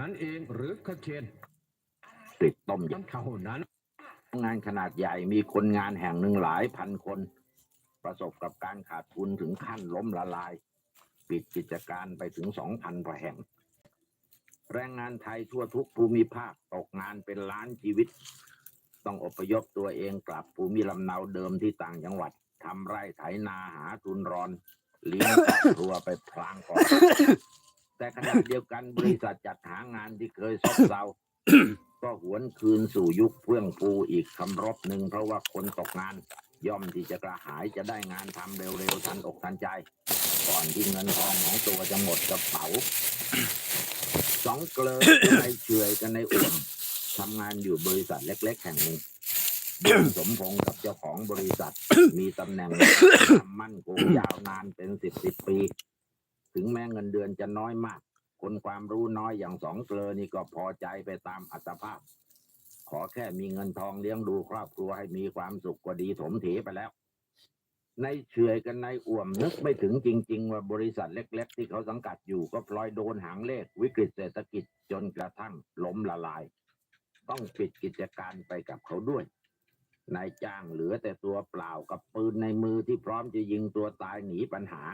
นั้นเองหรือขเชนติดต้มยเท่านั้นำงานขนาดใหญ่มีคนงานแห่งหนึ่งหลายพันคน ประสบกับการขาดทุนถึงขั้นล้มละลาย ปิดกิจการไปถึงสองพันกว่าแห่ง แรงงานไทยทั่วทุกภูมิภาคตกงานเป็นล้านชีวิต ต้องอพยพตัวเองกลับภูมิลำเนาเดิมที่ต่างจังหวัดทำไร่ไถนาหาทุนรอนเลี้ยงครอบครัวไปพลางก่อน แต่ขณะเดียวกันบริษัทจัดหางานที่เคยซบเซา ก็หวนคืนสู่ยุคเฟื่องฟูอีกคำรบหนึ่งเพราะว่าคนตกงาน ย่อมที่จะกระหายจะได้งานทำเร็วๆทันอกทันใจ ก่อนที่เงินทองของตัวจะหมดกระเป๋าสองเกลอในเฉอยกันในอุ่มทำงานอยู่บริษัทเล็ก ๆ แห่งหนึ่งสมพงษ์กับเจ้าของบริษัท มีตำแหน่งมั่นคงยาวนานเป็นสิบสิบปี ถึงแม้เงินเดือนจะน้อยมาก คนความรู้น้อยอย่างสองเกลอนี่ก็พอใจไปตามอัตภาพ ขอแค่มีเงินทองเลี้ยงดูครอบครัวให้มีความสุขก็ดีถมเถไปแล้ว ในเฉยกันในอ่วมนึกไม่ถึงจริง ๆ ว่าบริษัทเล็ก ๆ ที่เขาสังกัดอยู่ก็พลอยโดนหางเลขวิกฤตเศรษฐกิจจนกระทั่งล้มละลาย ต้องปิดกิจการไปกับเขาด้วยนายจ้างเหลือแต่ตัวเปล่ากับปืนในมือที่พร้อมจะยิงตัวตายหนีปัญหา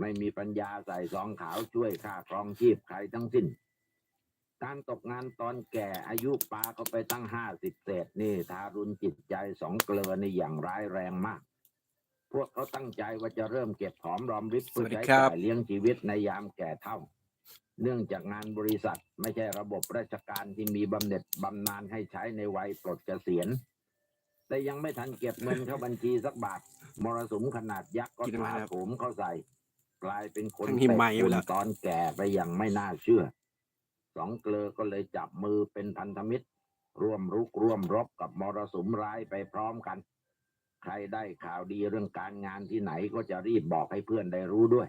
ไม่มีปัญญาใส่ซองขาวช่วยค่าครองชีพใครทั้งสิ้น การตกงานตอนแก่อายุปาเขาไปตั้งห้าสิบเศษนี่ทารุณจิตใจสองเกลือนี่อย่างร้ายแรงมาก พวกเขาตั้งใจว่าจะเริ่มเก็บหอมรอมริบเพื่อสวัสดีใช้ครับจ่ายเลี้ยงชีวิตในยามแก่เท่า เนื่องจากงานบริษัทไม่ใช่ระบบราชการที่มีบำเหน็จบำนาญให้ใช้ในวัยปลดเกษียณแต่ยังไม่ทันเก็บเงินเข้าบัญชีสักบาท มรสุมขนาดยักษ์ก็กินมาถาครับโถมเข้าใส่ กลายเป็นคนทั้งหิมะอยู่เตะแล้วฝุ่นตอนแก่ไปอย่างไม่น่าเชื่อ สองเกลอก็เลยจับมือเป็นพันธมิตร ร่วมรุกร่วมรบกับมรสุมร้ายไปพร้อมกัน ใครได้ข่าวดีเรื่องการงานที่ไหนก็จะรีบบอกให้เพื่อนได้รู้ด้วย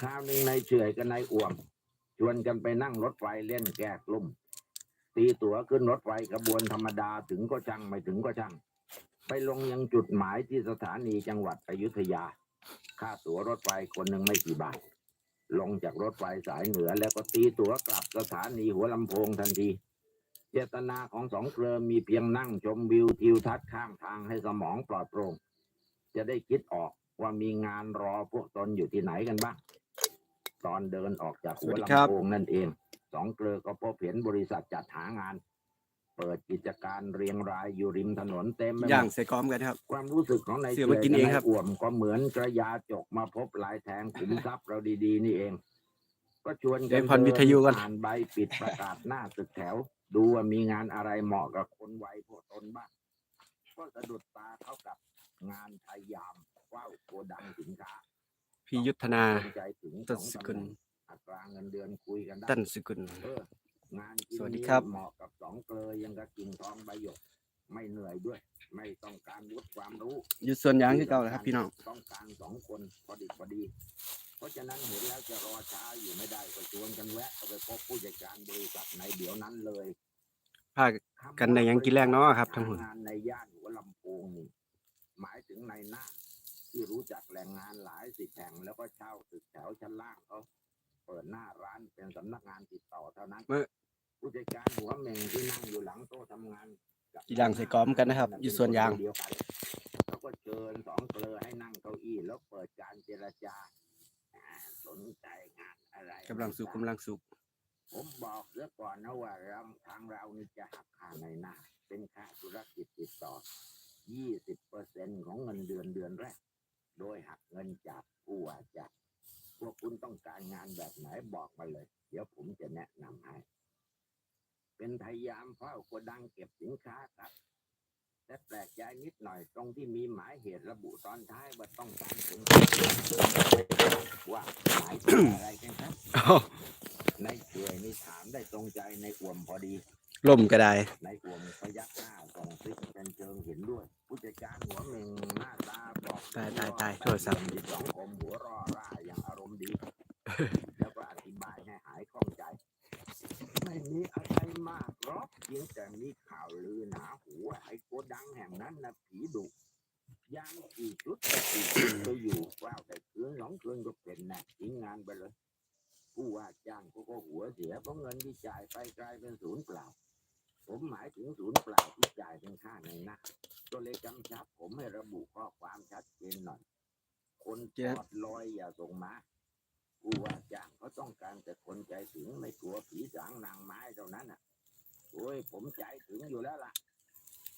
คราวหนึ่งในายเฉอยกับนายอ่วม ชวนกันไปนั่งรถไฟเล่นแก้กลุ่ม ตีตั๋วขึ้นรถไฟขบวนธรรมดาถึงก็ช่างไม่ถึงก็ช่าง ไปลงยังจุดหมายที่สถานีจังหวัดอยุธยา ค่าตั๋วรถไฟคนหนึ่งไม่กี่บาท ลงจากรถไฟสายเหนือ แล้วก็ตีตั๋วกลับสถานีหัวลำโพงทันที เจตนาของสองเกลอมีเพียงนั่งชมวิวทิวทัศน์ข้างทางให้สมองปลอดโปร่ง จะได้คิดออกว่ามีงานรอพวกตนอยู่ที่ไหนกันบ้าง ตอนเดินออกจากหัวลำโพงนั่นเอง สองเกลอก็พบเห็นบริษัทจัดหางาน เปิดกิจการเรียงรายอยู่ริมถนนเต็มไปหมย่างดใส่กรอมกันครับ ความรู้สึกของนายเสี่ยวมากินเองครับจยกัายอ่วมก็เหมือนกระยาจกมาพบลายแทงขุมทรัพย์เราดีๆ นี่เอง ก็ชวนเดี๋กัยวพันวิทยุกัน อ่านใบปิดประกาศหน้าตึกแถว ดูว่ามีงานอะไรเหมาะกับคนวัยพวกตนบ้างก็สะดุดตาเข้ากับงานพยายามเฝ้าโกดังสินค้าพี่ยุทธนาสนใจถึงตัสนองสตำกุลแหน่งอัตราเงินเดือนคุยกันได้ ตั้นสกุล เอองานชิ้นสวัสดีนี้ครับ เหมาะกับ สองเกลอยังกับกิ่งทองใบหยก ไม่เหนื่อยด้วย ไม่ต้องการวุฒิความรู้อยู่ส่วนยางที่เก่าเลยครับพี่น้องต้องการสองคนพอดีพอดี เพราะฉะนั้นเห็นแล้วจะรอช้าอยู่ไม่ได้ก็ชวนกันแวะเข้าไปพบผู้จัดการบริษัทในเดี๋ยวนั้นเลยพากันได้ยังกินแรงเนาะครับทั้งหมดงานในย่านหัวลำโพงนี่หมายถึงในหน้าที่รู้จักแหล่งงานหลายสิบแห่งแล้วก็เช่าตึกแถวชั้นล่างเขาเปิดหน้าร้านเป็นสำนักงานติดต่อเท่านั้นเมื่อ ผู้จัดการหัวเม่งที่นั่งอยู่หลังโต๊ะทำงานกับย่างใส่กรอมกันนะครับอยู่สวนยาง เดียวกันเขาก็เชิญสองเกลอให้นั่งเก้าอี้แล้วเปิดการเจรจาอ่าสนใจงานอะไรกำลังสุกกำลังสุกผมบอกเสียก่อนนะว่าเราทางเรานี่จะหักค่าในหน้า เป็นค่าธุรกิจติดต่อ 20เปอร์เซ็นของเงินเดือนเดือนแรก โดยหักเงินจากผู้ว่าจ้างพวกคุณต้องการงานแบบไหนบอกมาเลย เดี๋ยวผมจะแนะนำให้ เป็นพยายามเฝ้าโกดังเก็บสินค้าครับแต่แปลกใจนิดหน่อยตรงที่มีหมายเหตุระบุตอนท้ายว่าต้องการผลว่าหมายถึงอะไรกันครับในเฉอยนี่ถามได้ตรงใจในอวมพอดีล่มก็ได้ ในอวมพยักหน้าส่งซิกเป็นเชิงเห็นด้วย ผู้จัดการหัวเมงหน้าตาบอกตายตายตายโทรศัพท์สองคมหัวเร่อร่าอย่างอารมณ์ดี แล้วก็อธิบายให้หายข้องใจ ไม่มีอะไรมากหรอกเพียงแต่มีข่าวลือหนาหูว่าไอ้โกดังแห่งนั้นนะผีดุยามกี่ชุดก็กี่ชุดก็อยู่ว้าวแต่คืนสองคืนก็เป็นแน่ทิ้งงานไปเลย ผู้ว่าจ้างเขาก็หัวเสียเพราะเงินที่จ่ายไปกลายเป็นศูนย์เปล่า ผมหมายถึงศูนย์เปล่าที่จ่ายเป็นค่าในหน้าก็เลยกำชับผมให้ระบุข้อความชัดเจนหน่อย คนจอดลอยอย่าส่งมาผู้ว่าจ้างเขาต้องการแต่คนใจถึงไม่กลัวผีสางนางไม้เท่านั้นอะ โอ้ยผมใจถึงอยู่แล้วล่ะ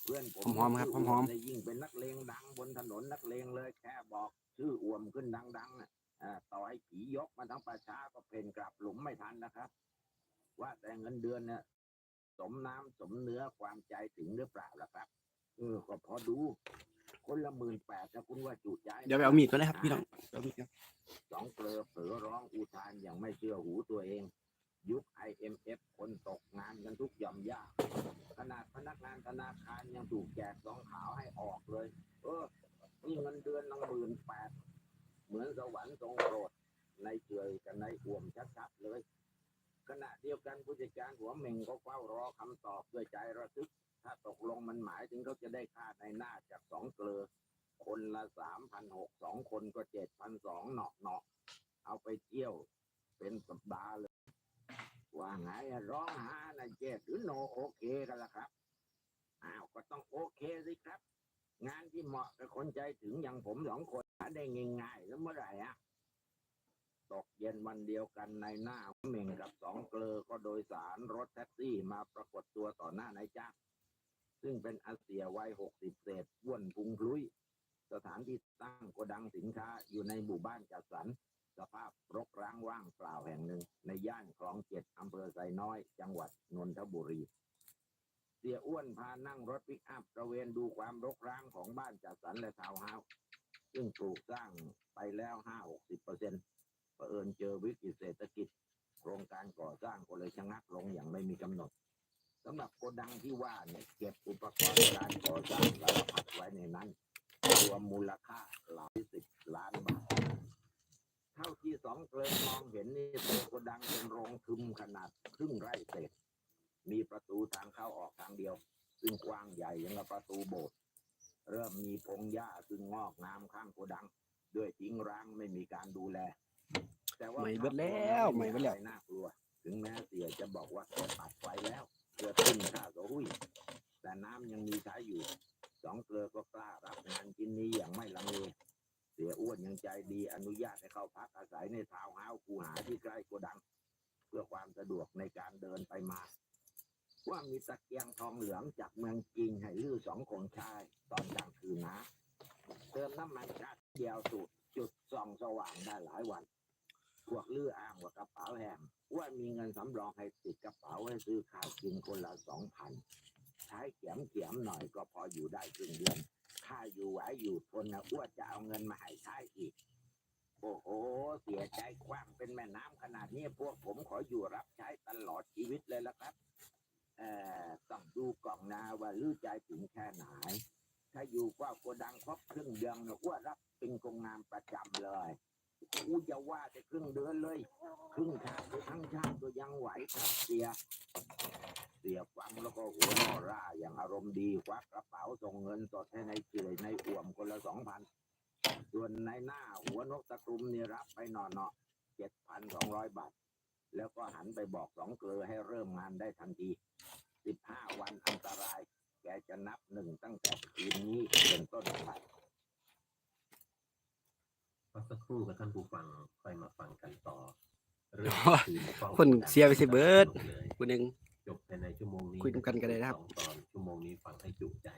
เพื่อนผมหอมๆครับชื่หอมๆเนี่ยยิ่งเป็นนักเลงดังบนถนนนักเลงเลยแค่บอกชื่ออ่วมขึ้นดังๆน่ะอ่าต่อให้ผียกมาทั้งประชาก็เพนกลับหลุมไม่ทันนะครับ ว่าแต่เงินเดือนเนี่ยสมน้ำสมเนื้อความใจถึงหรือเปล่าล่ะครับเออก็พอดู คนละหมื่นแปดนะคุณว่าจุใจไหมเดี๋ยวไปเอามีดก่อนนะครับพี่น้องเอามีดครับสองเกลือเผลอร้องอุทานอย่างไม่เชื่อหูตัวเอง ยุค IMF คนตกงานกันทุกย่อมย่าขนาดพนักงานธนาคารยังถูกแจกซองขาวให้ออกเลย เออนี่เงินเดือนนังหมื่นแปดเหมือนสวรรค์ทรงโปรดในเฉยกับในอ่วมชัดๆเลย ขณะเดียวกันผู้จัดการหัวเม่งก็เฝ้ารอคำตอบด้วยใจระทึก ถ้าตกลงมันหมายถึงเขาจะได้ค่าในหน้าจากสองเกลือ คนละสามพันหกสองคนก็เจ็ดพันสองเนาะเนาะเอาไปเที่ยวเป็นสัปดาห์เลย ว่าไงร้องหานะเจ็ดหรือโนโอเคกันล่ะครับอ้าวก็ต้องโอเคสิครับ งานที่เหมาะกับคนใจถึงอย่างผมสองคนหาได้ง่ายๆแล้วเมื่อไหร่อะตกเย็นวันเดียวกันในหน้าเม่งกับสองเกลอก็โดยสารรถแท็กซี่มาปรากฏตัวต่อหน้านายจ้างซึ่งเป็นอาเซียวัยหกสิบเศษอ้วนพุงพลุย สถานที่ตั้งโกดังสินค้าอยู่ในหมู่บ้านจัดสรร สภาพรกร้างว่างเปล่าแห่งหนึ่ง ในย่านคลองเจ็ดอำเภอไซน้อย จังหวัดนนทบุรี เสียอ้วนพานั่งรถปิกอัพตระเวนดูความรกร้างของบ้านจัดสรรและทาวน์เฮาส์ซึ่งปลูกสร้างไปแล้วห้าหกสิบเปอร์เซ็นต์เผอิญเจอวิกฤตเศรษฐกิจ โครงการก่อสร้างก็เลยชะงักลงอย่างไม่มีกำหนดสำหรับโกดังที่ว่าเนี่ยเก็บอุปกรณ์การก่อสร้างสารพัดไว้ในนั้น รวมมูลค่าหลายสิบล้านบาท เท่าที่สองเกลอมองเห็นนี่ตัวโกดังเป็นโรงทึมขนาดครึ่งไร่เศษ มีประตูทางเข้าออกทางเดียว ซึ่งกว้างใหญ่อยังกับประตูโบสถ์เริ่มมีพงหญ้าซึ่งงอกงามข้างโกดัง ด้วยทิ้งร้างไม่มีการดูแล แต่ว่าไม่เบิดแล้วไม่เบิดแล้วอะไรน่ากลัว ถึงแม้เสียจะบอกว่าแกตัดไฟแล้วเพื่อขึ้นค่าตัวหุ้ยแต่น้ำยังมีใช้อยู่ สองเกลือก็กล้ารับงานชิ้นนี้อย่างไม่ลังเลเสียอ้วนยังใจดีอนุญาตให้เข้าพักอาศัยในทาวน์เฮาส์คูหาที่ใกล้โกดัง เพื่อความสะดวกในการเดินไปมา ว่ามีตะเกียงทองเหลืองจากเมืองจีนให้ลือสองคงชายตอนกลางคืนนะ เติมน้ำมันชัดเดียวสุดจุดส่องสว่างได้หลายวันพวกลืออ้างว่ากระเป๋าแหงว่ามีเงินสำรองให้ติดกระเป๋าให้ซื้อข้าวกินคนละสองพันใช้เขียมเขียมๆหน่อยก็พออยู่ได้ครึ่งเดือน ข้าอยู่ไหวอยู่ทนนะอ้วจะเอาเงินมาให้ใช้อีก โอ้โห เสียใจคว่างเป็นแม่น้ำขนาดนี้พวกผมขออยู่รับใช้ตลอดชีวิตเลยละครับเอ่อต้องดูกล่องนาว่าลือใจถึงแค่ไหน ถ้าอยู่ว่าโกดังครบครึ่งเดือนนี่ยอ้วรับเป็นกองงานประจำเลย กูจะว่าแต่ครึ่งเดือนเลย ครึ่งชาติหรือทั้งชาติก็ยังไหวครับเสีย เสียฟังแล้วก็หัวเรอร่าอย่างอารมณ์ดีควักกระเป๋าส่งเงินสดให้ในเฉยในอ่วมคนละสองพันส่วนในหน้าหัวนกตะกรุมนี่รับไปหนอเนาะเจ็ดพันสองร้อยบาท แล้วก็หันไปบอกสองเกลือให้เริ่มงานได้ทันทีสิบห้าวันอันตราย แกจะนับหนึ่งตั้งแต่คืนนี้เป็นต้นไป สักครู่กับท่านผู้ฟังค่อยมาฟังกันต่อเรื่องคืนฝ้าคนเสียไปสิเบิด เลยผู้หนึ่ง จบภายในชั่วโมงนี้คุยกันก็ได้นะครับ สองตอนชั่วโมงนี้ฟังให้จุใจ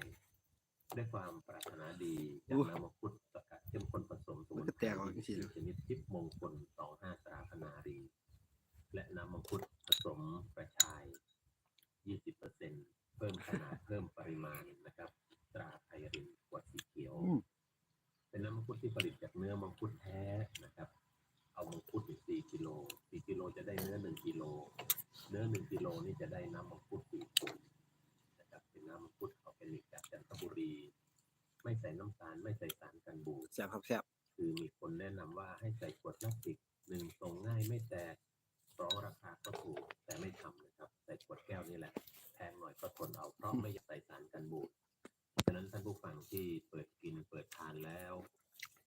ด้วยความปรารถนาดีจากอู้น้ำมังคุดสกัดเข้มข้นผสมสมุมันนก็ไพแตรกออกจริงชนิดทิพย์มงคลสองห้าตราพนารี และน้ำมังคุดผสมกระชาย 20%เพิ่มขนาด เพิ่มปริมาณนะครับ ตราไทยรินขวดสีเขียว อืม เป็นน้ำมังคุดที่ผลิตจากเนื้อมังคุดแท้นะครับ เอามังคุดอีก4กิโล4กิโลจะได้เนื้อ1กิโล เนื้อ1กิโลนี่จะได้น้ำมังคุด4ขวดนะครับ เป็นน้ำมังคุดออร์แกนิกจากจันทบุรี ไม่ใส่น้ำตาลไม่ใส่สารกันบูดแซ่บครับแซ่บคือมีคนแนะนำว่าให้ใส่ขวดพลาสติกหนึ่งส่งง่ายไม่แตกสองราคาก็ถูกแต่ไม่ทำนะครับ ใส่ขวดแก้วนี่แหละ แพงหน่อยก็ทนเอาเพราะไม่อยากใส่สารกันบูด ฉะนั้นท่านผู้ฟังที่เปิดกินเปิดทานแล้ว